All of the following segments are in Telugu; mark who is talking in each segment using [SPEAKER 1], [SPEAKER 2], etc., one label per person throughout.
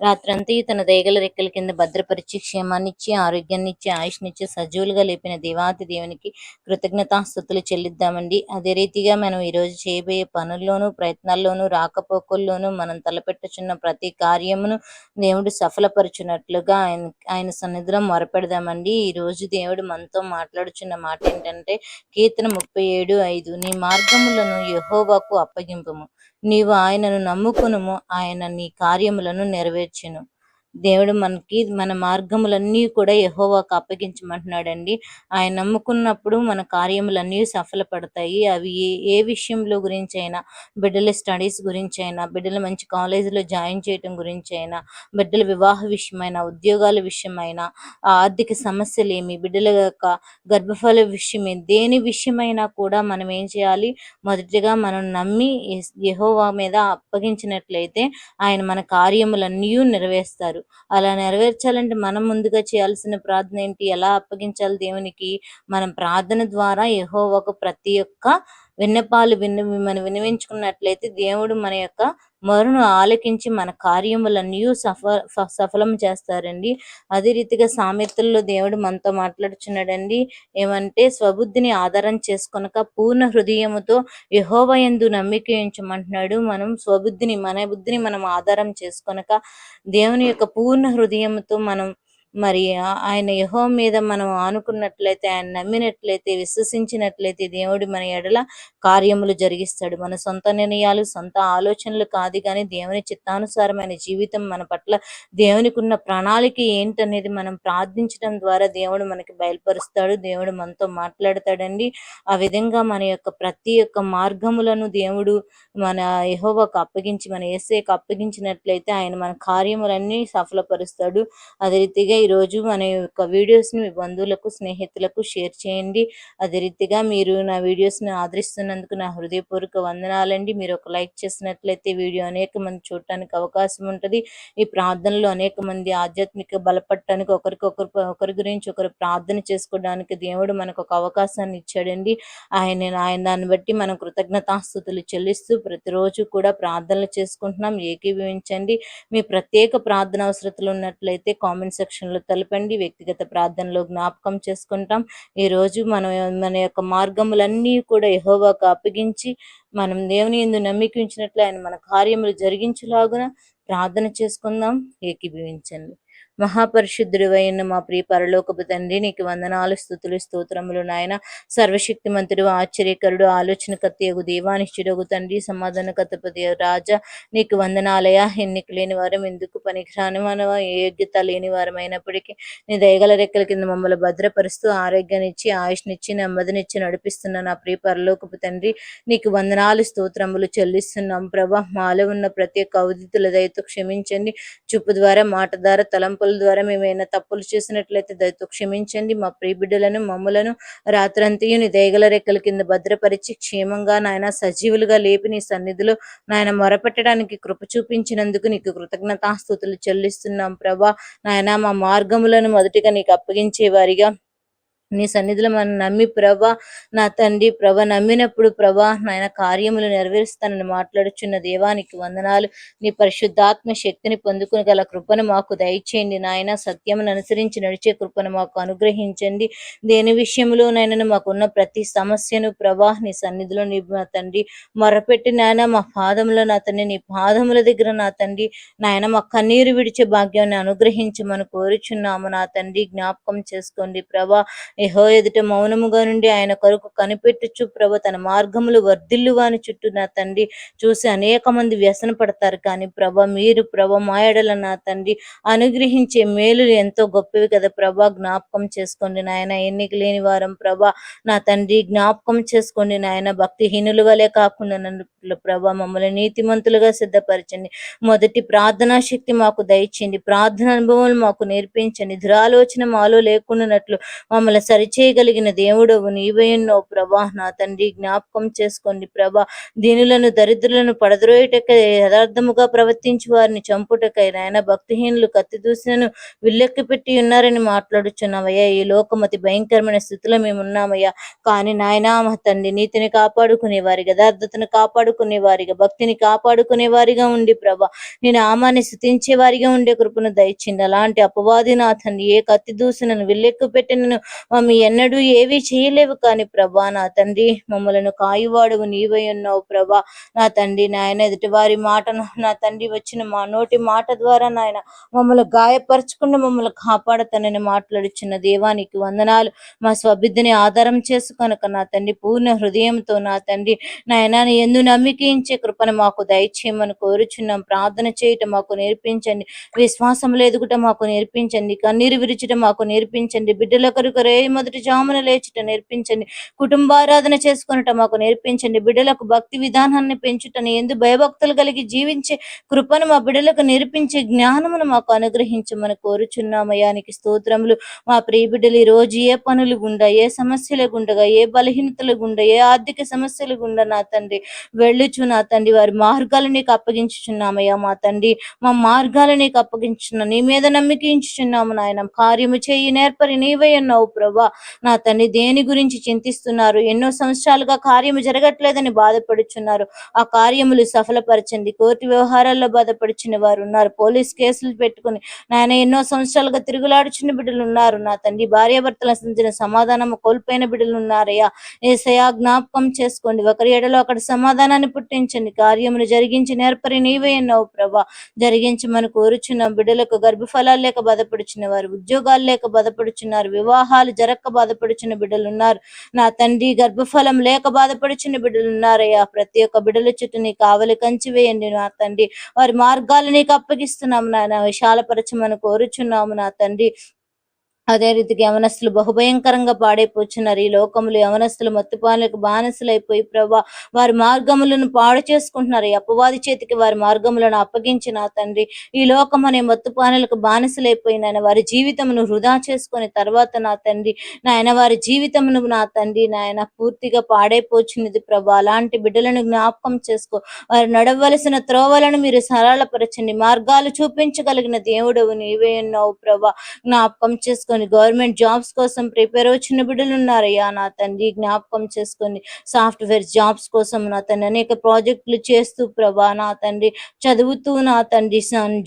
[SPEAKER 1] రాత్రంతా తన దయగల రెక్కల కింద భద్రపరిచి క్షేమాన్నిచ్చి ఆరోగ్యాన్నిచ్చి ఆయుష్నిచ్చి సజీవులుగా లేపిన దేవాతి దేవునికి కృతజ్ఞతాస్థుతులు చెల్లిద్దామండి. అదే రీతిగా మనం ఈరోజు చేయబోయే పనుల్లోనూ ప్రయత్నాల్లోనూ రాకపోకల్లోనూ మనం తలపెట్టుచున్న ప్రతి కార్యమును దేవుడు సఫలపరుచున్నట్లుగా ఆయన ఆయన సన్నిధిలో మొరపెడదామండి. ఈ రోజు దేవుడు మనతో మాట్లాడుచున్న మాట ఏంటంటే కీర్తన ముప్పై ఏడు ఐదు నీ మార్గములను యహోవాకు అప్పగింపుము. నీవు ఆయనను నమ్ముకునుము. ఆయన నీ కార్యములను నెరవేర్చును దేవుడు మనకి మన మార్గములన్నీ కూడా యహోవాకు అప్పగించమంటున్నాడండి. ఆయన నమ్ముకున్నప్పుడు మన కార్యములన్నీ సఫలపడతాయి. అవి ఏ ఏ విషయంలో గురించి అయినా బిడ్డల స్టడీస్ గురించి అయినా బిడ్డలు మంచి కాలేజీలో జాయిన్ చేయటం గురించి అయినా బిడ్డల వివాహ విషయమైన ఉద్యోగాల విషయమైనా ఆర్థిక సమస్యలు ఏమి బిడ్డల యొక్క గర్భఫల విషయమే దేని విషయమైనా కూడా మనం ఏం చేయాలి? మొదటిగా మనం నమ్మి యహోవా యెహోవా మీద అప్పగించినట్లయితే ఆయన మన కార్యములన్నీ నెరవేరుస్తారు. అలా నెరవేర్చాలంటే మనం ముందుగా చేయాల్సిన ప్రార్థన ఏంటి? ఎలా అప్పగించాలి దేవునికి? మనం ప్రార్థన ద్వారా యెహోవాకు ప్రతి ఒక్క విన్నపాలు విన్న మనం విన్నవించుకున్నట్లయితే దేవుడు మన యొక్క మరును ఆలకించి మన కార్యములన్నీ సఫ సఫలం చేస్తారండి. అదే రీతిగా సామెతల్లో దేవుడు మనతో మాట్లాడుచున్నాడండి. ఏమంటే స్వబుద్ధిని ఆధారం చేసుకొనక పూర్ణ హృదయముతో యహోవయందు నమ్మిక ఉంచమంటున్నాడు. మనం స్వబుద్ధిని మన బుద్ధిని మనం ఆధారం చేసుకొనక దేవుని యొక్క పూర్ణ హృదయంతో మనం మరి ఆయన యహో మీద మనం ఆనుకున్నట్లయితే ఆయన నమ్మినట్లయితే విశ్వసించినట్లయితే దేవుడు మన ఎడల కార్యములు జరిగిస్తాడు. మన సొంత నిర్ణయాలు సొంత ఆలోచనలు కాదు కానీ దేవుని చిత్తానుసారమైన జీవితం మన పట్ల దేవునికి ఉన్న ప్రణాళిక ఏంటనేది మనం ప్రార్థించడం ద్వారా దేవుడు మనకి బయలుపరుస్తాడు. దేవుడు మనతో మాట్లాడతాడండి. ఆ విధంగా మన యొక్క ప్రతి ఒక్క మార్గములను దేవుడు మన యెహోవాకు అప్పగించి మన ఏసేకు అప్పగించినట్లయితే ఆయన మన కార్యములన్నీ సఫలపరుస్తాడు. అదే రీతిగా ఈరోజు మన యొక్క వీడియోస్ని మీ బంధువులకు స్నేహితులకు షేర్ చేయండి. అదే రీతిగా మీరు నా వీడియోస్ని ఆదరిస్తున్నందుకు నా హృదయపూర్వక వందనాలండి. మీరు ఒక లైక్ చేసినట్లయితే వీడియో అనేక మంది చూడటానికి అవకాశం ఉంటుంది. ఈ ప్రార్థనలో అనేక మంది ఆధ్యాత్మిక బలపడటానికి ఒకరికొకరు ఒకరి గురించి ఒకరు ప్రార్థన చేసుకోవడానికి దేవుడు మనకు ఒక అవకాశాన్ని ఇచ్చాడండి. ఆయన ఆయన దాన్ని బట్టి మనం కృతజ్ఞతాస్థుతులు చెల్లిస్తూ ప్రతిరోజు కూడా ప్రార్థనలు చేసుకుంటున్నాం. ఏకీభవించండి. మీ ప్రత్యేక ప్రార్థన అవసరతలు ఉన్నట్లయితే కామెంట్ ప్రార్థనలు తెలపండి వ్యక్తిగత ప్రార్థనలో జ్ఞాపకం చేసుకుంటాం. ఈ రోజు మనం మన యొక్క మార్గములన్నీ కూడా యహోవాకు అప్పగించి మనం దేవుని ఎందు నమ్మికించినట్లు ఆయన మన కార్యములు జరిగించులాగున ప్రార్థన చేసుకుందాం. ఏకీభవించండి. మహాపరిశుద్ధుడు అయిన మా ప్రియ పరలోకపు తండ్రి నీకు వందనాలు స్థుతులు స్తోత్రములు నాయన. సర్వశక్తిమంతుడు ఆశ్చర్యకరుడు ఆలోచనకర్త యగు దేవానిష్ఠుడగు తండ్రి సమాధానకర్తపతి రాజా. నీకు వందనాలయ ఎన్నిక లేని వారం ఎందుకు పనికిరాని మనవ యోగ్యత లేని వారం అయినప్పటికీ నీ దయగల రెక్కల కింద మమ్మల్ని భద్రపరుస్తూ ఆరోగ్యాన్నిచ్చి ఆయుష్నిచ్చి నెమ్మదినిచ్చి నడిపిస్తున్న నా ప్రియ పరలోకపు తండ్రి నీకు వందనాలు స్తోత్రములు చెల్లిస్తున్నాం ప్రభా. మాలో ఉన్న ప్రతి ఒక్క అవధితుల దయతో క్షమించండి. చూపు ద్వారా మాట ద్వారా తలంపుల ద్వారా మేమైనా తప్పులు చేసినట్లయితే దయతో క్షమించండి. మా ప్రియ బిడ్డలను మమ్మలను రాత్రంతయు నీ దయగల రెక్కల కింద భద్రపరిచి క్షేమంగా నాయన సజీవులుగా లేపి నీ సన్నిధిలో నాయన మొరపెట్టడానికి కృప చూపించినందుకు నీకు కృతజ్ఞతాస్తుతులు చెల్లిస్తున్నాం. ప్రభా నాయన మా మార్గములను మొదటిగా నీకు అప్పగించే వారిగా నీ సన్నిధిలో మనం నమ్మి ప్రభా నా తండ్రి ప్రభ నమ్మినప్పుడు ప్రభా నాయన కార్యములు నెరవేరుస్తానని మాట్లాడుచున్న దేవానికి వందనాలు. నీ పరిశుద్ధాత్మ శక్తిని పొందుకుని గల కృపను మాకు దయచేయండి నాయన. సత్యమును అనుసరించి నడిచే కృపను మాకు అనుగ్రహించండి. దేని విషయంలో విషయంలోనైనా మాకున్న ప్రతి సమస్యను ప్రభా నీ సన్నిధిలో నీ నా తండ్రి మొరపెట్టి నాయన మా పాదములో నా తండ్రి నీ పాదముల దగ్గర నా తండ్రి నాయన మా కన్నీరు విడిచే భాగ్యాన్ని అనుగ్రహించమని కోరుచున్నాము నా తండ్రి. జ్ఞాపకం చేసుకోండి ప్రభా యహో ఎదుట మౌనముగా నుండి ఆయన కొరకు కనిపెట్టుచు ప్రభు తన మార్గములు వర్ధిల్లు వాని చుట్టూ నా తండ్రి చూసి అనేక మంది వ్యసన పడతారు. కానీ ప్రభ మీరు ప్రభ మాయడల నా తండ్రి అనుగ్రహించే మేలులు ఎంతో గొప్పవి కదా ప్రభా. జ్ఞాపకం చేసుకోండి నాయన ఎన్నిక లేని వారం ప్రభా నా తండ్రి జ్ఞాపకం చేసుకోండి నాయన. భక్తిహీనుల వలె కాకుండా నన్ను ప్రభా మమ్మల్ని నీతిమంతులుగా సిద్ధపరచండి. మొదటి ప్రార్థనా శక్తి మాకు దయచేయండి. ప్రార్థన అనుభవం మాకు నేర్పించండి. దురాలోచన మాలో లేకుండానట్లు మమ్మల్ని సరిచేయగలిగిన దేవుడవు నీవేన్నో ప్రభా నా తండ్రి జ్ఞాపకం చేసుకోండి. ప్రభా దీనులను దరిద్రులను పడద్రోయటకై యథార్థముగా ప్రవర్తించి వారిని చంపుటకై నాయన భక్తిహీనులు కత్తి దూసినను విల్లెక్కి పెట్టి ఉన్నారని మాట్లాడుచున్నామయ్యా. ఈ లోకం అతి భయంకరమైన స్థితిలో మేము ఉన్నామయ్యా కానీ నాయనా మా తండ్రి నీతిని కాపాడుకునే వారిగా యథార్థతను కాపాడుకునే వారిగా భక్తిని కాపాడుకునే వారిగా ఉండి ప్రభా నేను ఆమాన్ని స్థుతించే వారిగా ఉండే కృపను దయచింది అలాంటి అపవాది నా తండ్రి ఏ కత్తి దూసినను విల్లెక్కు పెట్టినను ఆమె ఎన్నడూ ఏవి చేయలేవు కానీ ప్రభా నా తండ్రి మమ్మలను కాయువాడువు నీవై ఉన్నావు ప్రభా. నా తండ్రి నాయన ఎదుటి వారి మాటను నా తండ్రి వచ్చిన మా నోటి మాట ద్వారా నాయన మమ్మల్ని గాయపరచకుండా మమ్మల్ని కాపాడతానని మాట్లాడుచున్న దేవానికి వందనాలు. మా స్వబిద్ధిని ఆధారం చేసుకొనక నా తండ్రి పూర్ణ హృదయంతో నా తండ్రి నాయన ఎందు నమ్మికించే కృపను మాకు దయచేయమని కోరుచున్నాం. ప్రార్థన చేయటం మాకు నేర్పించండి. విశ్వాసం ఎదుగుట మాకు నేర్పించండి. కన్నీరు విరుచుట మాకు నేర్పించండి. బిడ్డల కొరకు మొదటి జామున లేచుట నేర్పించండి. కుటుంబారాధన చేసుకునట మాకు నేర్పించండి. బిడ్డలకు భక్తి విధానాన్ని పెంచుటని ఎందు భయభక్తులు కలిగి జీవించే కృపను మా బిడ్డలకు నేర్పించే జ్ఞానమును మాకు అనుగ్రహించమని కోరుచున్నామయానికి స్తోత్రములు. మా ప్రియ బిడ్డలు ఈ రోజు ఏ పనులు గుండా ఏ సమస్యలు గుండగా ఏ బలహీనతలు గుండా ఏ ఆర్థిక సమస్యలు గుండా నా తండ్రి వెళ్ళుచు నా తండ్రి. వారి మార్గాలు నీకు అప్పగించుచున్నామయ్యా మా తండ్రి. మా మార్గాలు నీకు అప్పగించున్నా నీ మీద నమ్మికించుచున్నాము నాయన. కార్యము చేయి నేర్పరి నీవే ఉన్నావు ప్రభు. నా తండ్రి దేని గురించి చింతిస్తున్నారు? ఎన్నో సంవత్సరాలుగా కార్యము జరగట్లేదని బాధపడుచున్నారు. ఆ కార్యములు సఫలపరచండి కోర్టు వ్యవహారాల్లో బాధపడిచిన వారు ఉన్నారు పోలీస్ కేసులు పెట్టుకుని నాయన ఎన్నో సంవత్సరాలుగా తిరుగులాడుచున్న బిడ్డలు ఉన్నారు నా తండ్రి భార్యాభర్తల సంచిన సమాధానము కోల్పోయిన బిడ్డలు ఉన్నారయ్యా ఏసయా జ్ఞాపకం చేసుకోండి. ఒకరి ఎడలో అక్కడ సమాధానాన్ని పుట్టించండి. కార్యములు జరిగించి నేర్పరి నీవే అన్నావు ప్రభా. జరిగించమని కోరుచున్నాం. బిడ్డలకు గర్భఫలాలు లేక బాధపడుచున్న వారు ఉద్యోగాలు లేక బాధపడుచున్నారు. వివాహాలు జరక్క బాధపడుచున్న బిడ్డలు ఉన్నారు నా తండ్రి గర్భఫలం లేక బాధపడుచున్న బిడ్డలున్నారయ్యా. ప్రతి ఒక్క బిడ్డల చుట్టూ నీ కావలి కంచి వేయండి నా తండ్రి. వారి మార్గాలు నీకు అప్పగిస్తున్నాము నాయన. విశాలపరచమని కోరుచున్నాము నా తండ్రి. అదే రీతిగా యవనస్తులు బహుభయంకరంగా పాడైపోతున్నారు. ఈ లోకములు యవనస్తులు మత్తుపాలకు బానిసలైపోయి ప్రభా వారి మార్గములను పాడు చేసుకుంటున్నారు. ఈ అపవాది చేతికి వారి మార్గములను అప్పగించిన తండ్రి ఈ లోకం అనే మత్తుపానులకు బానిసలైపోయిన వారి జీవితమును వృధా చేసుకుని తర్వాత నా తండ్రి నాయన వారి జీవితమును నా తండ్రి నాయన పూర్తిగా పాడైపోచున్నది ప్రభా. అలాంటి బిడ్డలను జ్ఞాపకం చేసుకో. వారు నడవలసిన త్రోవలను మీరు సరళపరచండి. మార్గాలు చూపించగలిగిన దేవుడవు నీవే ఉన్నావు ప్రభా. జ్ఞాపకం చేసుకొని గవర్నమెంట్ జాబ్స్ కోసం ప్రిపేర్ వచ్చిన బిడ్డలు ఉన్నారయ్యా నా తండ్రి. జ్ఞాపకం చేసుకొని సాఫ్ట్వేర్ జాబ్స్ కోసం నా తండ్రి అనేక ప్రాజెక్టులు చేస్తూ ప్రభా నా తండ్రి. చదువుతూ నా తండ్రి.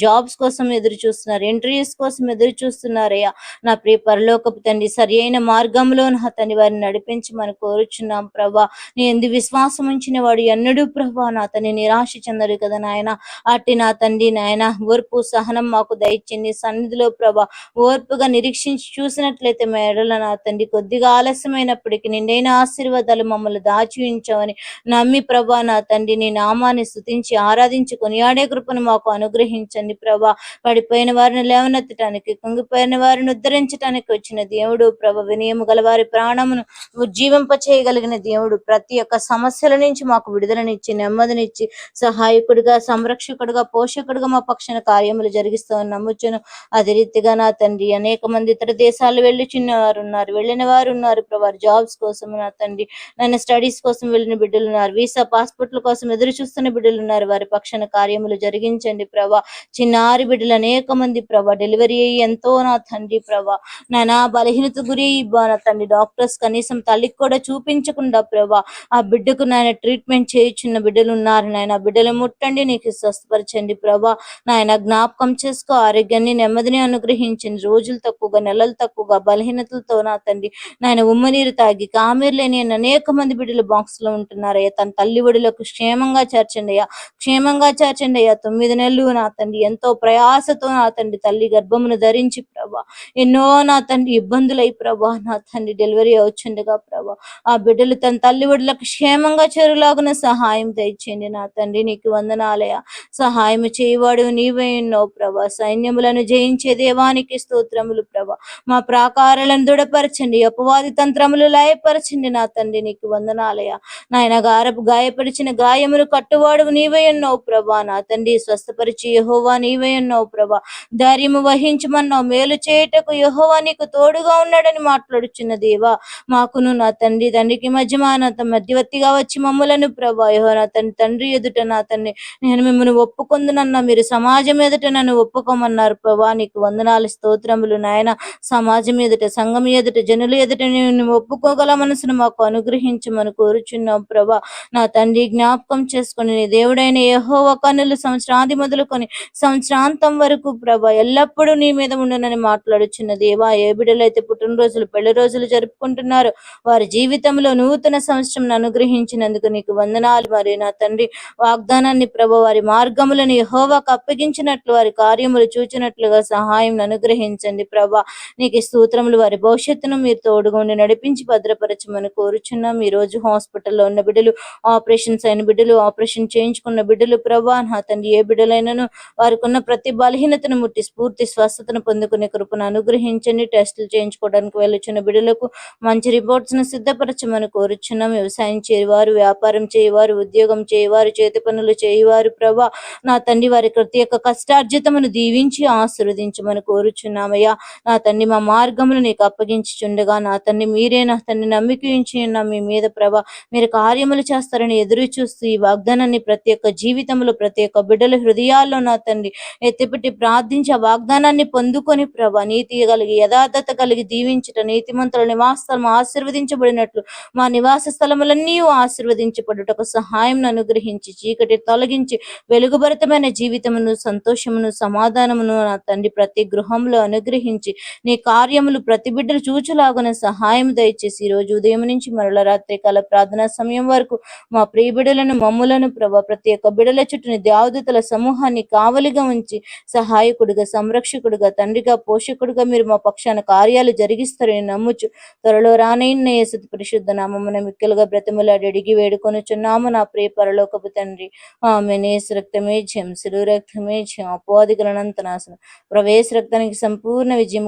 [SPEAKER 1] జాబ్స్ కోసం ఎదురు చూస్తున్నారు. ఇంటర్వ్యూస్ కోసం ఎదురు చూస్తున్నారయ్యా నా ప్రియ పరలోకపు తండ్రి. సరి అయిన మార్గంలో నా తండ్రి వారిని నడిపించి మనం కోరుచున్నాం ప్రభా. నీ ఎందు విశ్వాసం ఉంచిన వాడు ఎన్నడూ ప్రభా నా తండ్రి నిరాశ చెందడు కదా నాయన. అట్టి నా తండ్రి నాయన ఓర్పు సహనం మాకు దయచింది సన్నిధిలో ప్రభా ఓర్పుగా నిరీక్షించి చూసినట్లయితే మా ఎడల నా తండ్రి కొద్దిగా ఆలస్యమైనప్పటికీ నిండైన ఆశీర్వాదాలు మమ్మల్ని దాచి ఉంచామని నమ్మి ప్రభా నా తండ్రి నీ నామాన్ని స్థుతించి ఆరాధించి కొనియాడే కృపను మాకు అనుగ్రహించండి ప్రభా. పడిపోయిన వారిని లేవనెత్తటానికి కుంగిపోయిన వారిని ఉద్ధరించడానికి వచ్చిన దేవుడు ప్రభ వినయము గల వారి ప్రాణమును ఉజ్జీవింప చేయగలిగిన దేవుడు ప్రతి ఒక్క సమస్యల నుంచి మాకు విడుదలనిచ్చి నెమ్మదినిచ్చి సహాయకుడిగా సంరక్షకుడిగా పోషకుడిగా మా పక్షాన కార్యములు జరిగిస్తామని నమ్ముచును. అదే రీతిగా నా తండ్రి అనేక మంది ఇతర దేశాలు వెళ్ళుచున్న వారు ఉన్నారు వెళ్ళిన వారు ఉన్నారు ప్రభా జాబ్స్ కోసం నా తండ్రి నన్ను స్టడీస్ కోసం వెళ్ళిన బిడ్డలు ఉన్నారు వీసా పాస్పోర్ట్ల కోసం ఎదురు చూస్తున్న బిడ్డలు ఉన్నారు వారి పక్షాన కార్యములు జరిగించండి ప్రభా. చిన్నారి బిడ్డలు అనేక మంది ప్రభా. డెలివరీ అయ్యి ఎంతో నా తండ్రి ప్రభా. నానా బలహీనత గురి నా తండ్రి. డాక్టర్స్ కనీసం తల్లికి కూడా చూపించకుండా ప్రభా. ఆ బిడ్డకు నాయన ట్రీట్మెంట్ చేయించిన బిడ్డలు ఉన్నారు నాయన బిడ్డలు ముట్టండి నీకు స్వస్థపరచండి ప్రభా. నాయన జ్ఞాపకం చేసుకో ఆరోగ్యాన్ని నెమ్మదిని అనుగ్రహించండి. రోజులు తక్కువగా నెలలు తక్కువగా బలహీనతలతో నా తండ్రి నాయన ఉమ్మనీరు తాగి కామీరు లేని అనేక మంది బిడ్డలు బాక్స్లో ఉంటున్నారయ్యా. తన తల్లి ఒడిలోకి క్షేమంగా చేర్చండి అయ్యా. క్షేమంగా చేర్చండి అయ్యా. తొమ్మిది నెలలు నా తండ్రి ఎంతో ప్రయాసతో నా తండ్రి తల్లి గర్భమును ధరించి ప్రభా. ఎన్నో నా తండ్రి ఇబ్బందులై ప్రభా. నా తండ్రి డెలివరీ అవుతుండగా ప్రభా. ఆ బిడ్డలు తన తల్లి ఒడిలకు క్షేమంగా చెరులాగున సహాయం తెచ్చండి నా తండ్రి. నీకు వందనాలయ సహాయం చేయవాడు నీవే ఉన్నావు ప్రభా. సైన్యములను జయించే దేవానికి స్తోత్రములు ప్రభా. మా ప్రాకారాలను దృఢపరచండి. అపవాది తంత్రములు లయపరచండి నా తండ్రి నీకు వందనాలయ. నాయన గారపు గాయపరిచిన గాయములు కట్టువాడు నీవే ఉన్నావు ప్రభా. నా తండ్రి స్వస్థపరిచి యహోవా నీవే ఉన్నావు ప్రభా. ధైర్యము వహించమన్నావు. మేలు చేయుటకు యహోవా నీకు తోడుగా ఉన్నాడని మాట్లాడుచున్న దేవా. మాకును నా తండ్రి తండ్రికి మధ్య మా నా మధ్యవర్తిగా వచ్చి మమ్మలను ప్రభా. యహో నా తండ్రి తండ్రి ఎదుట నా తండ్రి నేను మిమ్మల్ని ఒప్పుకొందునన్నా. మీరు సమాజం ఎదుట నన్ను ఒప్పుకోమన్నారు ప్రభా. నీకు వందనాలు స్తోత్రములు నాయన. సమాజం ఎదుట సంఘం ఎదుట జనులు ఎదుట నేను ఒప్పుకోగల మనసును మాకు అనుగ్రహించమని కోరుచున్నాం ప్రభా. నా తండ్రి జ్ఞాపకం చేసుకొని నీ దేవుడైన యెహోవా కన్నులు సంవత్సరాది మొదలుకొని సంవత్సరాంతం వరకు ప్రభా ఎల్లప్పుడూ నీ మీద ఉండనని మాట్లాడుచున్న దేవా ఏ బిడ్డలైతే పుట్టినరోజులు పెళ్ళి రోజులు జరుపుకుంటున్నారు వారి జీవితంలో నూతన సంవత్సరం అనుగ్రహించినందుకు నీకు వందనాలు. మరి నా తండ్రి వాగ్దానాన్ని ప్రభ వారి మార్గములను యెహోవాకు అప్పగించినట్లు వారి కార్యములు చూచినట్లుగా సహాయం అనుగ్రహించండి ప్రభా. నీకు స్తోత్రములు వారి భవిష్యత్తును మీరు తోడుగుండి నడిపించి భద్రపరచమని కోరుచున్నాం. ఈ రోజు హాస్పిటల్లో ఉన్న బిడ్డలు ఆపరేషన్స్ అయిన బిడ్డలు ఆపరేషన్ చేయించుకున్న బిడ్డలు ప్రభా నా తండ్రి ఏ బిడ్డలైనను వారికి ఉన్న ప్రతి బలహీనతను ముట్టి స్ఫూర్తి స్వస్థతను పొందుకునే కృపను అనుగ్రహించండి. టెస్టులు చేయించుకోవడానికి వెళ్ళుచున్న బిడ్డలకు మంచి రిపోర్ట్స్ను సిద్ధపరచమని కోరుచున్నాం. వ్యవసాయం చేయవారు వ్యాపారం చేయవారు ఉద్యోగం చేయవారు చేతి పనులు చేయవారు ప్రభా నా తండ్రి వారి ప్రతి ఒక్క కష్టార్జితమును దీవించి ఆశీర్వదించమని కోరుచున్నామయ్యా. నా తండ్రి మా మార్గములు నీకు అప్పగించుచుండగా నా తండ్రి మీరే నా తండ్రి నమ్మికించి మీ మీద ప్రభ మీరు కార్యములు చేస్తారని ఎదురు చూస్తూ ఈ వాగ్దానాన్ని ప్రతి ఒక్క జీవితంలో ప్రతి ఒక్క బిడ్డల హృదయాల్లో నా తండ్రి ఎత్తిపెట్టి ప్రార్థించి ఆ వాగ్దానాన్ని పొందుకొని ప్రభా నీతి కలిగి యథార్థత కలిగి దీవించుట నీతిమంతుల స్థలం ఆశీర్వదించబడినట్లు మా నివాస స్థలములన్నీ ఆశీర్వదించబడుటకు సహాయం అనుగ్రహించి చీకటి తొలగించి వెలుగుభరితమైన జీవితమును సంతోషమును సమాధానమును నా తండ్రి ప్రతి గృహంలో అనుగ్రహించి నీ కార్యములు ప్రతి బిడ్డలు చూచులాగున సహాయం దయచేసి ఈ రోజు ఉదయం నుంచి మరల రాత్రి కాల ప్రార్థనా సమయం వరకు మా ప్రియ బిడలను మమ్ములను ప్రభ ప్రతి ఒక్క బిడల చుట్టూని దేవదూతల సమూహాన్ని కావలిగా ఉంచి సహాయకుడిగా సంరక్షకుడిగా తండ్రిగా పోషకుడిగా మీరు మా పక్షాన కార్యాలు జరిగిస్తారని నమ్ముచు త్వరలో రానైన యేసు పరిశుద్ధ నామమున మిక్కలుగా బ్రతిమలాడి అడిగి వేడుకొనుచున్నాము నా ప్రియ పరలోకపు తండ్రి. ఆమె నేసు రక్తమే జయం శిలు రక్తమే జయం అపోదిగలనంత నాశనం ప్రవేశ రక్తానికి సంపూర్ణ విజయం